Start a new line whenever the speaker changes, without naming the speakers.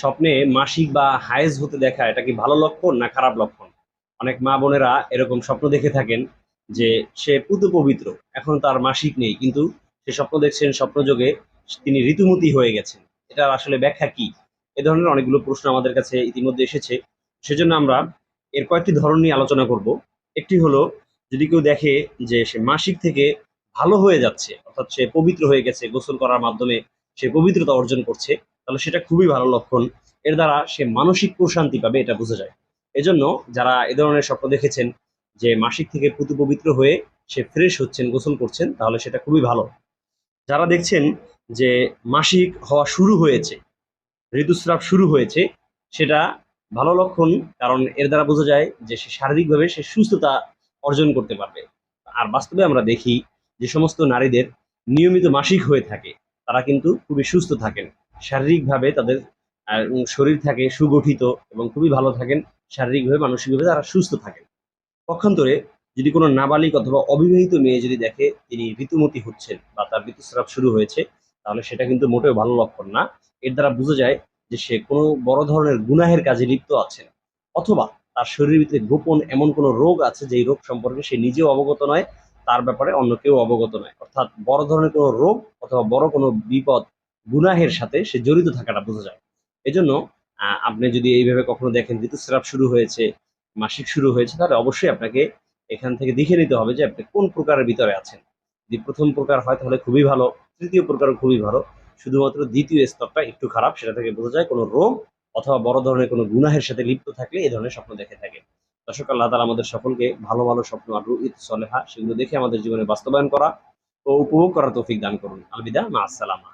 স্বপ্নে মাসিক বা হায়েজ হতে দেখা, এটা কি ভালো লক্ষণ না খারাপ লক্ষণ? অনেক মা বোনেরা এরকম স্বপ্ন দেখে থাকেন যে সে পুতু পবিত্র, এখন তার মাসিক নেই, কিন্তু সে স্বপ্ন দেখছেন স্বপ্নযোগে তিনি ঋতুমতি হয়ে গেছেন। এটার আসলে ব্যাখ্যা কি? এ ধরনের অনেকগুলো প্রশ্ন আমাদের কাছে ইতিমধ্যে এসেছে। সেজন্য আমরা এর কয়েকটি ধরন নিয়ে আলোচনা করব। একটি হলো, যদি কেউ দেখে যে সে মাসিক থেকে ভালো হয়ে যাচ্ছে, অর্থাৎ সে পবিত্র হয়ে গেছে, গোসল করার মাধ্যমে সে পবিত্রতা অর্জন করছে তাহলে সেটা খুবই ভালো লক্ষণ। এর দ্বারা সে মানসিক প্রশান্তি পাবে, এটা বোঝা যায়। এজন্য যারা এ ধরনের স্বপ্ন দেখেছেন যে মাসিক থেকে পুতু পবিত্র হয়ে সে ফ্রেশ হচ্ছেন, গোসল করছেন, তাহলে সেটা খুবই ভালো। যারা দেখছেন যে মাসিক হওয়া শুরু হয়েছে, ঋতুস্রাব শুরু হয়েছে, সেটা ভালো লক্ষণ, কারণ এর দ্বারা বোঝা যায় যে সে শারীরিকভাবে সে সুস্থতা অর্জন করতে পারবে। আর বাস্তবে আমরা দেখি যে সমস্ত নারীদের নিয়মিত মাসিক হয়ে থাকে, তারা কিন্তু খুবই সুস্থ থাকেন। শারীরিকভাবে তাদের শরীর থাকে সুগঠিত এবং খুবই ভালো থাকেন। শারীরিকভাবে, মানসিকভাবে তারা সুস্থ থাকেন। পক্ষান্তরে যদি কোনো নাবালিক অথবা অবিবাহিত মেয়ে যদি দেখে তিনি ঋতুমতি হচ্ছেন বা তার ঋতুস্রাব শুরু হয়েছে, তাহলে সেটা কিন্তু মোটেও ভালো লক্ষণ না। এর দ্বারা বোঝা যায় যে সে কোনো বড় ধরনের গুনাহের কাজে লিপ্ত আছেন অথবা তার শরীরের ভিতরে গোপন এমন কোনো রোগ আছে যে রোগ সম্পর্কে সে নিজেও অবগত নয়, তার ব্যাপারে অন্য কেউ অবগত নয়। অর্থাৎ বড় ধরনের কোনো রোগ অথবা বড় কোনো বিপদ গুনাহের সাথে সে জড়িত থাকাটা বোঝা যায়। এজন্য আহ, আপনি যদি এইভাবে কখনো দেখেন ঋতুস্রাব শুরু হয়েছে মাসিক শুরু হয়েছে তাহলে অবশ্যই আপনাকে এখান থেকে দেখে নিতে হবে যে আপনি কোন প্রকারের ভিতরে আছেন। যদি প্রথম প্রকার হয় তাহলে খুবই ভালো তৃতীয় প্রকারও খুবই ভালো। শুধুমাত্র দ্বিতীয় স্তরটা একটু খারাপ সেটা থেকে বোঝা যায় কোনো রোগ অথবা বড় ধরনের কোনো গুনাহের সাথে লিপ্ত থাকলে এই ধরনের স্বপ্ন দেখে থাকে। দর্শক আল্লাহ তালা আমাদের সকলকে ভালো ভালো স্বপ্ন আর রুইত সলেহা সেগুলো দেখে আমাদের জীবনে বাস্তবায়ন করা ও উপভোগ করার তৌফিক দান করুন। আলবিদা মা আসসালামা।